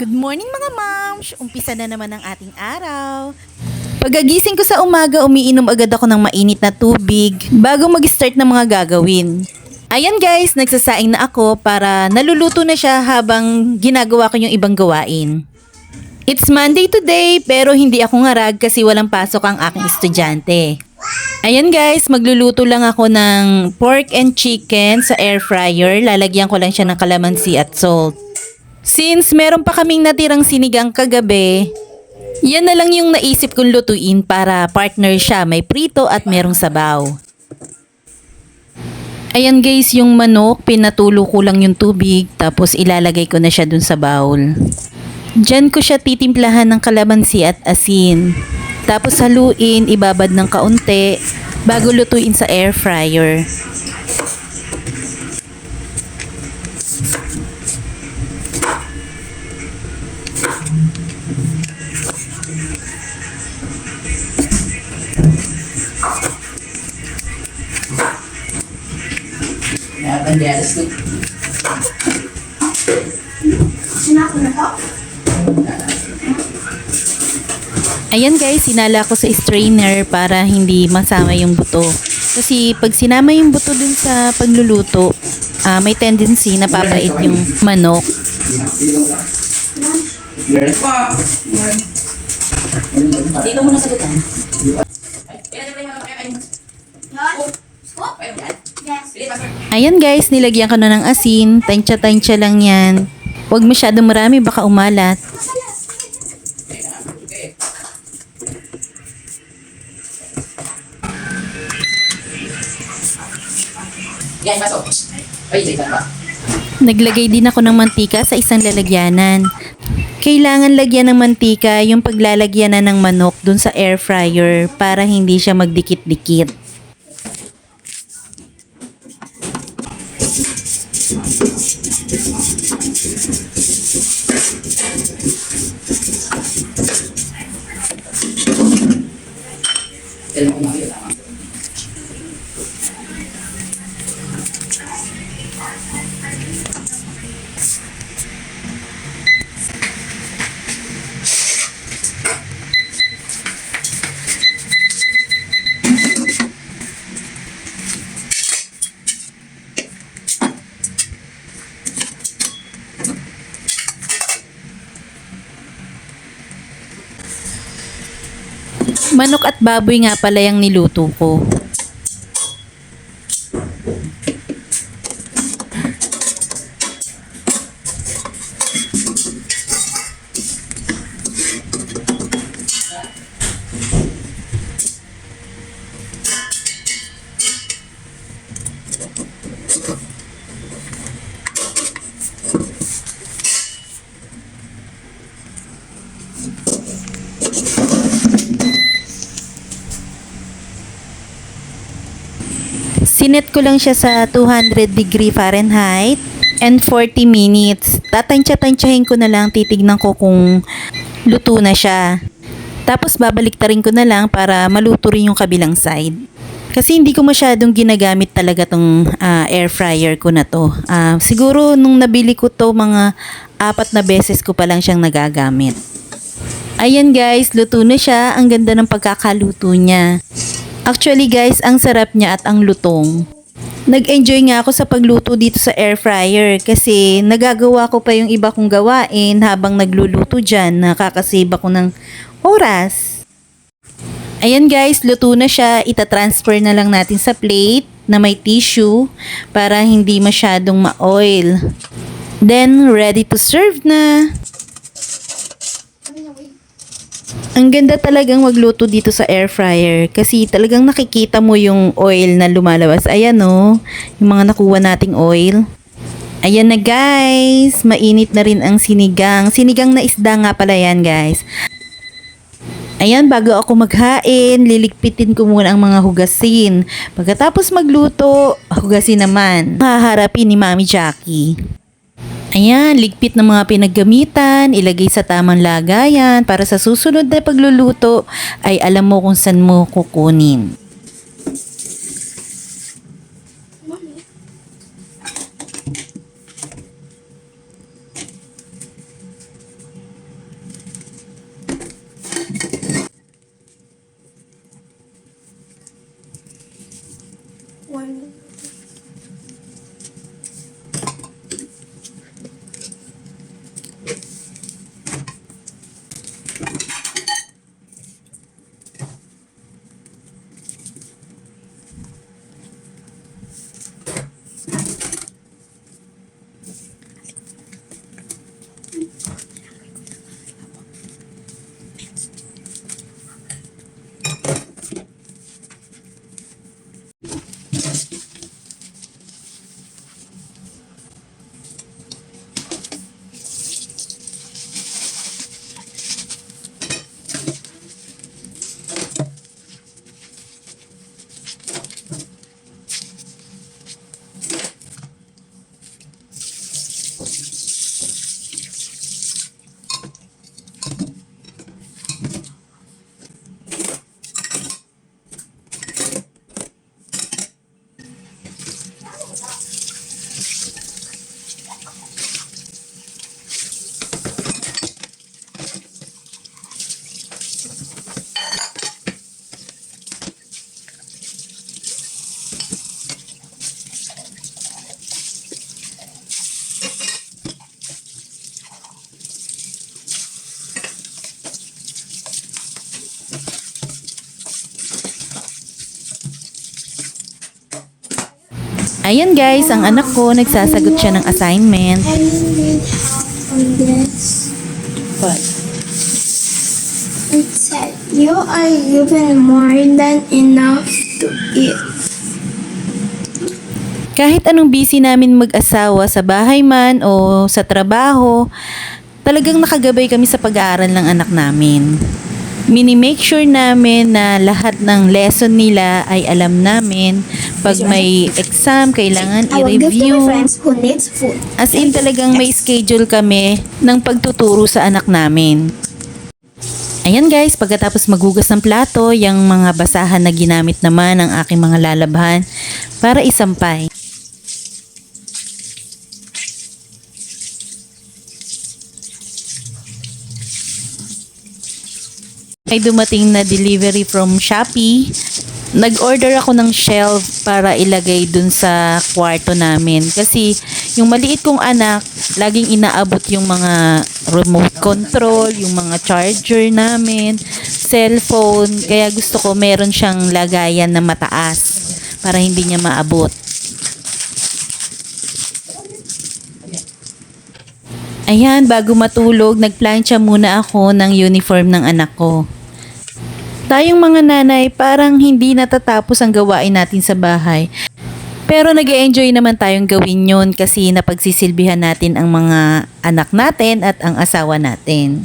Good morning mga moms! Umpisa na naman ang ating araw. Pagagising ko sa umaga, umiinom agad ako ng mainit na tubig bago mag-start ng mga gagawin. Ayan guys, nagsasaing na ako para naluluto na siya habang ginagawa ko yung ibang gawain. It's Monday today pero hindi ako ngarag kasi walang pasok ang aking estudyante. Ayan guys, magluluto lang ako ng pork and chicken sa air fryer. Lalagyan ko lang siya ng kalamansi at salt. Since meron pa kaming natirang sinigang kagabi, yan na lang yung naisip kong lutuin para partner siya. May prito at merong sabaw. Ayan guys, yung manok, pinatulo ko lang yung tubig tapos ilalagay ko na siya dun sa bowl. Diyan ko siya titimplahan ng kalamansi at asin. Tapos haluin, ibabad ng kaunti bago lutuin sa air fryer. Yeah, banderas ko. Ayan guys, sinala ko sa strainer para hindi masama yung buto. Kasi pag sinama yung buto dun sa pagluluto, ah, may tendency na papait yung manok. Dito muna sa dutan. Ayan guys, nilagyan ko na ng asin. Tansya-tansya lang yan. Huwag masyadong marami, baka umalat. Yan, pasok. Ay, isa pa. Naglagay din ako ng mantika sa isang lalagyanan. Kailangan lagyan ng mantika yung paglalagyan na ng manok dun sa air fryer para hindi siya magdikit-dikit. Tell mo Manok at baboy nga pala yung niluto ko. Sinet ko lang siya sa 200 degree Fahrenheit and 40 minutes. Tatansya-tansyahin ko na lang, titignan ko kung luto na siya. Tapos babalik ko na lang para maluto rin yung kabilang side. Kasi hindi ko masyadong ginagamit talaga tong ah, air fryer ko na to. Ah, siguro nung nabili ko to mga apat na beses ko pa lang siyang nagagamit. Ayan guys, luto na siya. Ang ganda ng pagkakaluto niya. Actually guys, ang sarap niya at ang lutong. Nag-enjoy nga ako sa pagluto dito sa air fryer kasi nagagawa ko pa yung iba kong gawain habang nagluluto dyan. Nakakasave ako ng oras. Ayan guys, luto na siya. Ita-transfer na lang natin sa plate na may tissue para hindi masyadong ma-oil. Then, ready to serve na. Ang ganda talagang magluto dito sa air fryer kasi talagang nakikita mo yung oil na lumalabas. Ayan no, yung mga nakuha nating oil. Ayan na guys, mainit na rin ang sinigang. Sinigang na isda nga pala yan guys. Ayan, bago ako maghain, liligpitin ko muna ang mga hugasin. Pagkatapos magluto, hugasin naman. Haharapin ni Mami Jackie. Ayan, ligpit ng mga pinaggamitan, ilagay sa tamang lagayan para sa susunod na pagluluto ay alam mo kung saan mo kukunin. Ayan guys, ang anak ko, nagsasagot siya ng assignment. What? It said you are given more than enough to eat. Kahit anong busy namin mag-asawa sa bahay man o sa trabaho, talagang nakagabay kami sa pag-aaral ng anak namin. Mini-make sure namin na lahat ng lesson nila ay alam namin. Pag may exam, kailangan i-review. As in talagang may schedule kami ng pagtuturo sa anak namin. Ayan guys, pagkatapos maghugas ng plato, yung mga basahan na ginamit naman ng aking mga lalabhan para isampay. May dumating na delivery from Shopee. Nag-order ako ng shelf para ilagay dun sa kwarto namin. Kasi yung maliit kong anak, laging inaabot yung mga remote control, yung mga charger namin, cellphone. Kaya gusto ko meron siyang lagayan na mataas para hindi niya maabot. Ayan, bago matulog, nagplancha muna ako ng uniform ng anak ko. Tayong mga nanay, parang hindi natatapos ang gawain natin sa bahay. Pero nag enjoy naman tayong gawin yun kasi napagsisilbihan natin ang mga anak natin at ang asawa natin.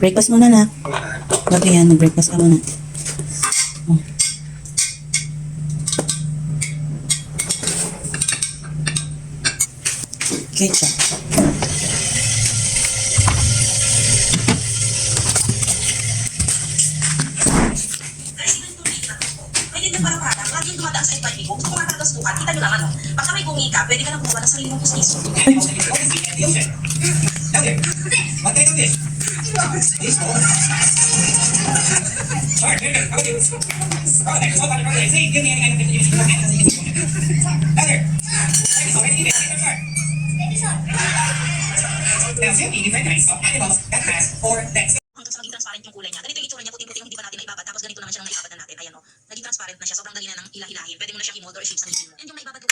Breakfast muna na. Bago yan, breakfast ka muna. Oh. Ketchup. Na kita nyo lang ano. Pagka may bumi ka, pwede ka nang kumuha ng sarili mong kustis. Hanggang sa maging transparent yung kulay niya. Ganito yung itsura niya, puting-puting hindi pa natin naibabad. Tapos ganito naman siya nang naibabad na natin. Ayan o. Naging transparent na siya. Sobrang dali na nang ilah-ilahin. Pwede mo na siya i-mold or i-shape sa ngipin mo. And yung naibabad ko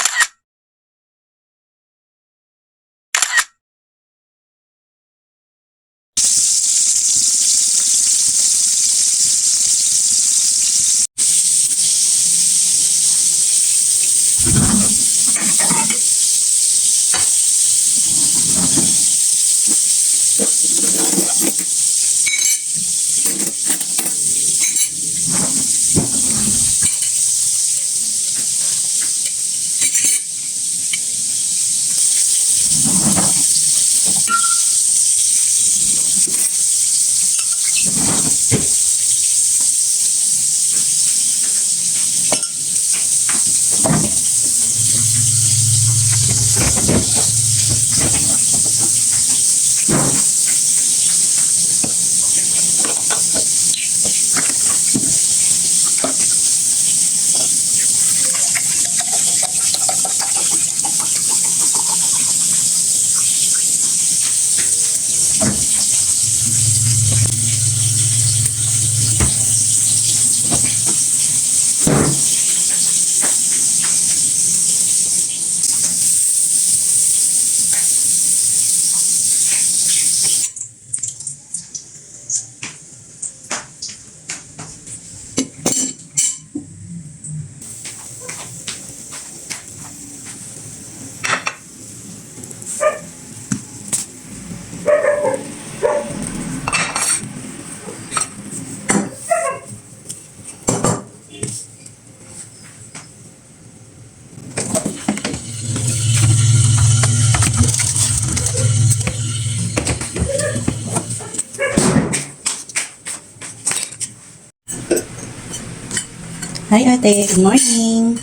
Hi ate, good morning.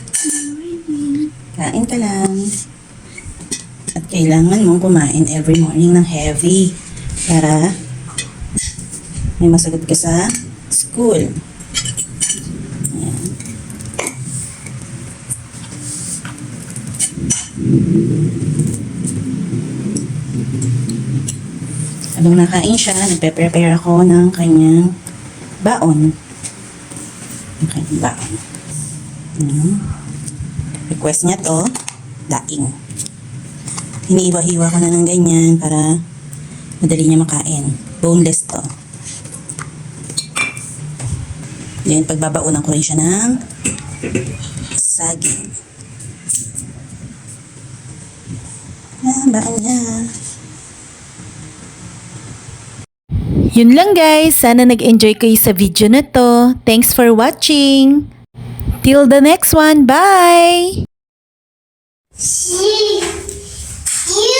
Kain ka lang. At kailangan mong kumain every morning ng heavy para may masagot ka sa school. Ayan. Habang nakain siya, nagpe-prepare ako ng kanyang baon. Ang kanyang baon. Ayan. Request niya to, daing. Hinihiwa-hiwa ko na ng ganyan para madali niya makain. Boneless to. Then, pagbabaunan ko rin siya ng saging. Ah, baon niya. Yun lang guys, sana nag-enjoy kayo sa video na to. Thanks for watching! Till the next one, bye! See you!